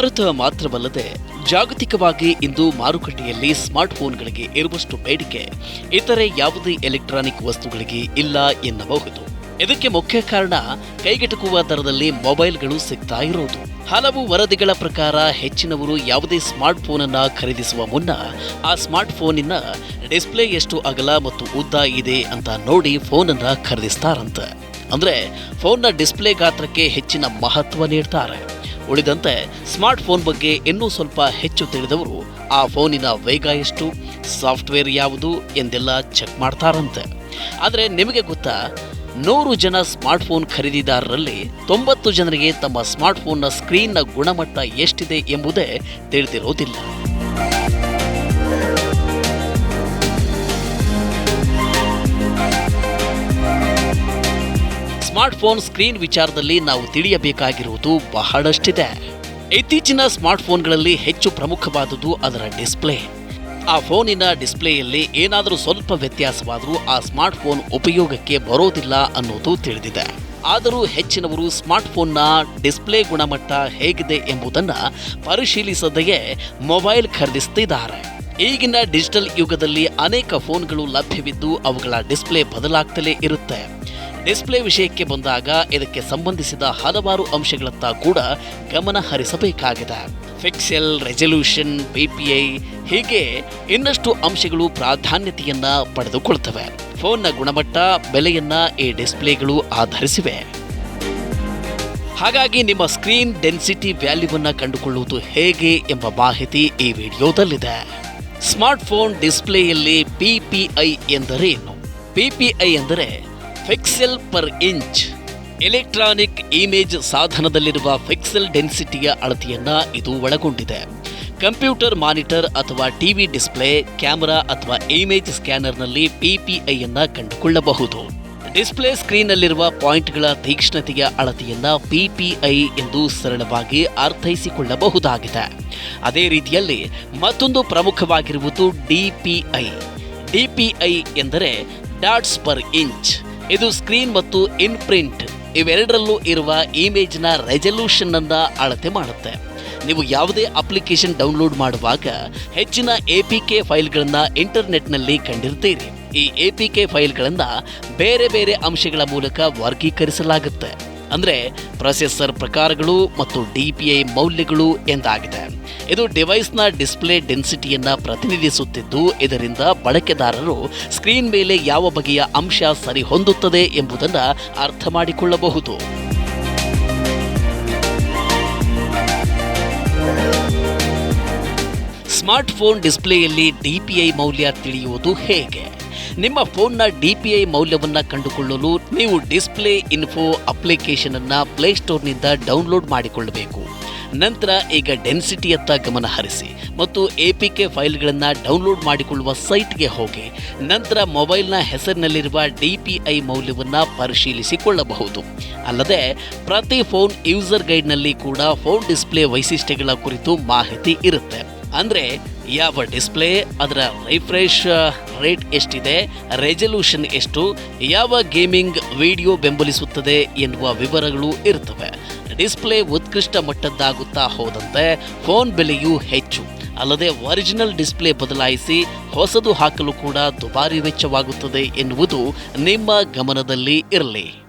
ಭಾರತ ಮಾತ್ರವಲ್ಲದೆ ಜಾಗತಿಕವಾಗಿ ಇಂದು ಮಾರುಕಟ್ಟೆಯಲ್ಲಿ ಸ್ಮಾರ್ಟ್ಫೋನ್ಗಳಿಗೆ ಇರುವಷ್ಟು ಬೇಡಿಕೆ. ಇತರೆ ಯಾವುದೇ ಎಲೆಕ್ಟ್ರಾನಿಕ್ ವಸ್ತುಗಳಿಗೆ ಇಲ್ಲ ಎನ್ನಬಹುದು. ಇದಕ್ಕೆ ಮುಖ್ಯ ಕಾರಣ ಕೈಗೆಟುಕುವ ದರದಲ್ಲಿ ಮೊಬೈಲ್ಗಳು ಸಿಗ್ತಾ ಇರೋದು. ಹಲವು ವರದಿಗಳ ಪ್ರಕಾರ ಹೆಚ್ಚಿನವರು ಯಾವುದೇ ಸ್ಮಾರ್ಟ್ಫೋನ್ ಅನ್ನ ಖರೀದಿಸುವ ಮುನ್ನ ಆ ಸ್ಮಾರ್ಟ್ಫೋನಿನ ಡಿಸ್ಪ್ಲೇ ಎಷ್ಟು ಅಗಲ ಮತ್ತು ಉದ್ದ ಇದೆ ಅಂತ ನೋಡಿ ಫೋನ್ ಅನ್ನ ಖರೀದಿಸ್ತಾರಂತೆ. ಅಂದ್ರೆ ಫೋನ್ನ ಡಿಸ್ಪ್ಲೇ ಗಾತ್ರಕ್ಕೆ ಹೆಚ್ಚಿನ ಮಹತ್ವ ನೀಡ್ತಾರೆ. ಉಳಿದಂತೆ ಸ್ಮಾರ್ಟ್ಫೋನ್ ಬಗ್ಗೆ ಇನ್ನೂ ಸ್ವಲ್ಪ ಹೆಚ್ಚು ತಿಳಿದವರು, ಆ ಫೋನಿನ ವೇಗ ಎಷ್ಟು, ಸಾಫ್ಟ್ವೇರ್ ಯಾವುದು ಎಂದೆಲ್ಲ ಚೆಕ್ ಮಾಡ್ತಾರಂತೆ. ಆದರೆ ನಿಮಗೆ ಗೊತ್ತಾ, ನೂರು ಜನ ಸ್ಮಾರ್ಟ್ಫೋನ್ ಖರೀದಿದಾರರಲ್ಲಿ ತೊಂಬತ್ತು ಜನರಿಗೆ ತಮ್ಮ ಸ್ಮಾರ್ಟ್ಫೋನ್ನ ಸ್ಕ್ರೀನ್ನ ಗುಣಮಟ್ಟ ಎಷ್ಟಿದೆ ಎಂಬುದೇ ತಿಳಿದಿರೋದಿಲ್ಲ. ಸ್ಮಾರ್ಟ್ಫೋನ್ ಸ್ಕ್ರೀನ್ ವಿಚಾರದಲ್ಲಿ ನಾವು ತಿಳಿಯಬೇಕಾಗಿರುವುದು ಬಹಳಷ್ಟಿದೆ. ಇತ್ತೀಚಿನ ಸ್ಮಾರ್ಟ್ಫೋನ್ಗಳಲ್ಲಿ ಹೆಚ್ಚು ಪ್ರಮುಖವಾದುದು ಅದರ ಡಿಸ್ಪ್ಲೇ. ಆ ಫೋನಿನ ಡಿಸ್ಪ್ಲೇಯಲ್ಲಿ ಏನಾದರೂ ಸ್ವಲ್ಪ ವ್ಯತ್ಯಾಸವಾದರೂ ಆ ಸ್ಮಾರ್ಟ್ಫೋನ್ ಉಪಯೋಗಕ್ಕೆ ಬರೋದಿಲ್ಲ ಅನ್ನೋದು ತಿಳಿದಿದೆ. ಆದರೂ ಹೆಚ್ಚಿನವರು ಸ್ಮಾರ್ಟ್ಫೋನ್ನ ಡಿಸ್ಪ್ಲೇ ಗುಣಮಟ್ಟ ಹೇಗಿದೆ ಎಂಬುದನ್ನು ಪರಿಶೀಲಿಸದೆಯೇ ಮೊಬೈಲ್ ಖರೀದಿಸ್ತಿದ್ದಾರೆ. ಈಗಿನ ಡಿಜಿಟಲ್ ಯುಗದಲ್ಲಿ ಅನೇಕ ಫೋನ್ಗಳು ಲಭ್ಯವಿದ್ದು ಅವುಗಳ ಡಿಸ್ಪ್ಲೇ ಬದಲಾಗ್ತಲೇ ಇರುತ್ತೆ. ಡಿಸ್ಪ್ಲೇ ವಿಷಯಕ್ಕೆ ಬಂದಾಗ ಇದಕ್ಕೆ ಸಂಬಂಧಿಸಿದ ಹಲವಾರು ಅಂಶಗಳತ್ತ ಕೂಡ ಗಮನ ಹರಿಸಬೇಕಾಗಿದೆ. ಫಿಕ್ಸೆಲ್ ರೆಸಲ್ಯೂಷನ್ ಬಿಪಿಐ ಹೀಗೆ ಇನ್ನಷ್ಟು ಅಂಶಗಳು ಪ್ರಾಧಾನ್ಯತೆಯನ್ನ ಪಡೆದುಕೊಳ್ತವೆ. ಫೋನ್ನ ಗುಣಮಟ್ಟ, ಬೆಲೆಯನ್ನ ಈ ಡಿಸ್ಪ್ಲೇಗಳು ಆಧರಿಸಿವೆ. ಹಾಗಾಗಿ ನಿಮ್ಮ ಸ್ಕ್ರೀನ್ ಡೆನ್ಸಿಟಿ ವ್ಯಾಲ್ಯೂವನ್ನು ಕಂಡುಕೊಳ್ಳುವುದು ಹೇಗೆ ಎಂಬ ಮಾಹಿತಿ ಈ ವಿಡಿಯೋದಲ್ಲಿದೆ. ಸ್ಮಾರ್ಟ್ಫೋನ್ ಡಿಸ್ಪ್ಲೇಯಲ್ಲಿ ಪಿಪಿಐ ಎಂದರೇನು? ಪಿಪಿಐ ಎಂದರೆ pixel per inch electronic image ಸಾಧನದಲ್ಲಿರುವ pixel ಡೆನ್ಸಿಟಿಯ ಅಳತೆಯನ್ನ ಇದು ಒಳಗೊಂಡಿದೆ. ಕಂಪ್ಯೂಟರ್ ಮಾನಿಟರ್ ಅಥವಾ ಟಿವಿ ಡಿಸ್ಪ್ಲೇ ಕ್ಯಾಮೆರಾ ಅಥವಾ ಇಮೇಜ್ ಸ್ಕ್ಯಾನರ್ನಲ್ಲಿ ಪಿಪಿಐ ಅನ್ನ ಕಂಡುಕೊಳ್ಳಬಹುದು. ಡಿಸ್ಪ್ಲೇ ಸ್ಕ್ರೀನ್ನಲ್ಲಿರುವ ಪಾಯಿಂಟ್ಗಳ ತೀಕ್ಷ್ಣತೆಯ ಅಳತೆಯನ್ನ ಪಿಪಿಐ ಎಂದು ಸರಳವಾಗಿ ಅರ್ಥೈಸಿಕೊಳ್ಳಬಹುದಾಗಿದೆ. ಅದೇ ರೀತಿಯಲ್ಲಿ ಮತ್ತೊಂದು ಪ್ರಮುಖವಾಗಿರುವುದು ಡಿಪಿಐ ಡಿಪಿಐ ಎಂದರೆ ಡಾಟ್ಸ್ ಪರ್ ಇಂಚ್ ಇದು ಸ್ಕ್ರೀನ್ ಮತ್ತು ಇನ್ಪ್ರಿಂಟ್. ಇವೆರಡರಲ್ಲೂ ಇರುವ ಇಮೇಜ್ನ ರೆಸಲ್ಯೂಷನ್ ಅನ್ನ ಅಳತೆ ಮಾಡುತ್ತೆ. ನೀವು ಯಾವುದೇ ಅಪ್ಲಿಕೇಶನ್ ಡೌನ್ಲೋಡ್ ಮಾಡುವಾಗ ಹೆಚ್ಚಿನ ಎ ಪಿ ಕೆ ಫೈಲ್ಗಳನ್ನು ಇಂಟರ್ನೆಟ್ನಲ್ಲಿ ಕಂಡಿರ್ತೀರಿ. ಈ ಎ ಪಿ ಕೆ ಫೈಲ್ಗಳನ್ನು ಬೇರೆ ಬೇರೆ ಅಂಶಗಳ ಮೂಲಕ ವರ್ಗೀಕರಿಸಲಾಗುತ್ತೆ. ಅಂದರೆ ಪ್ರೊಸೆಸರ್ ಪ್ರಕಾರಗಳು ಮತ್ತು ಡಿ ಪಿ ಐ ಮೌಲ್ಯಗಳು ಎಂದಾಗಿದೆ. ಇದು ಡಿವೈಸ್ನ ಡಿಸ್ಪ್ಲೇ ಡೆನ್ಸಿಟಿಯನ್ನು ಪ್ರತಿನಿಧಿಸುತ್ತಿದ್ದು, ಇದರಿಂದ ಬಳಕೆದಾರರು ಸ್ಕ್ರೀನ್ ಮೇಲೆ ಯಾವ ಬಗೆಯ ಅಂಶ ಸರಿ ಹೊಂದುತ್ತದೆ ಎಂಬುದನ್ನು ಅರ್ಥ ಮಾಡಿಕೊಳ್ಳಬಹುದು. ಸ್ಮಾರ್ಟ್ಫೋನ್ ಡಿಸ್ಪ್ಲೇಯಲ್ಲಿ ಡಿಪಿಐ ಮೌಲ್ಯ ತಿಳಿಯುವುದು ಹೇಗೆ? ನಿಮ್ಮ ಫೋನ್ನ ಡಿ ಪಿ ಐ ಮೌಲ್ಯವನ್ನು ಕಂಡುಕೊಳ್ಳಲು ನೀವು ಡಿಸ್ಪ್ಲೇ ಇನ್ಫೋ ಅಪ್ಲಿಕೇಶನ್ ಅನ್ನ ಪ್ಲೇಸ್ಟೋರ್ನಿಂದ ಡೌನ್ಲೋಡ್ ಮಾಡಿಕೊಳ್ಳಬೇಕು. ನಂತರ ಈಗ ಡೆನ್ಸಿಟಿಯತ್ತ ಗಮನ ಹರಿಸಿ ಮತ್ತು ಎ ಪಿ ಕೆ ಫೈಲ್ಗಳನ್ನು ಡೌನ್ಲೋಡ್ ಮಾಡಿಕೊಳ್ಳುವ ಸೈಟ್ಗೆ ಹೋಗಿ, ನಂತರ ಮೊಬೈಲ್ನ ಹೆಸರಿನಲ್ಲಿರುವ ಡಿ ಪಿ ಐ ಮೌಲ್ಯವನ್ನು ಪರಿಶೀಲಿಸಿಕೊಳ್ಳಬಹುದು. ಅಲ್ಲದೆ, ಪ್ರತಿ ಫೋನ್ ಯೂಸರ್ ಗೈಡ್ನಲ್ಲಿ ಕೂಡ ಫೋನ್ ಡಿಸ್ಪ್ಲೇ ವೈಶಿಷ್ಟ್ಯಗಳ ಕುರಿತು ಮಾಹಿತಿ ಇರುತ್ತೆ. ಅಂದರೆ ಯಾವ ಡಿಸ್ಪ್ಲೇ, ಅದರ ರಿಫ್ರೆಶ್ ರೇಟ್ ಎಷ್ಟಿದೆ ರೆಸಲ್ಯೂಷನ್ ಎಷ್ಟು, ಯಾವ ಗೇಮಿಂಗ್ ವಿಡಿಯೋ ಬೆಂಬಲಿಸುತ್ತದೆ ಎನ್ನುವ ವಿವರಗಳು ಇರುತ್ತವೆ ಡಿಸ್ಪ್ಲೇ ಉತ್ಕೃಷ್ಟ ಮಟ್ಟದ್ದಾಗುತ್ತಾ ಹೋದಂತೆ ಫೋನ್ ಬೆಲೆಯೂ ಹೆಚ್ಚು. ಅಲ್ಲದೆ ಒರಿಜಿನಲ್ ಡಿಸ್ಪ್ಲೇ ಬದಲಾಯಿಸಿ ಹೊಸದು ಹಾಕಲು ಕೂಡ ದುಬಾರಿ ವೆಚ್ಚವಾಗುತ್ತದೆ ಎನ್ನುವುದು ನಿಮ್ಮ ಗಮನದಲ್ಲಿ ಇರಲಿ.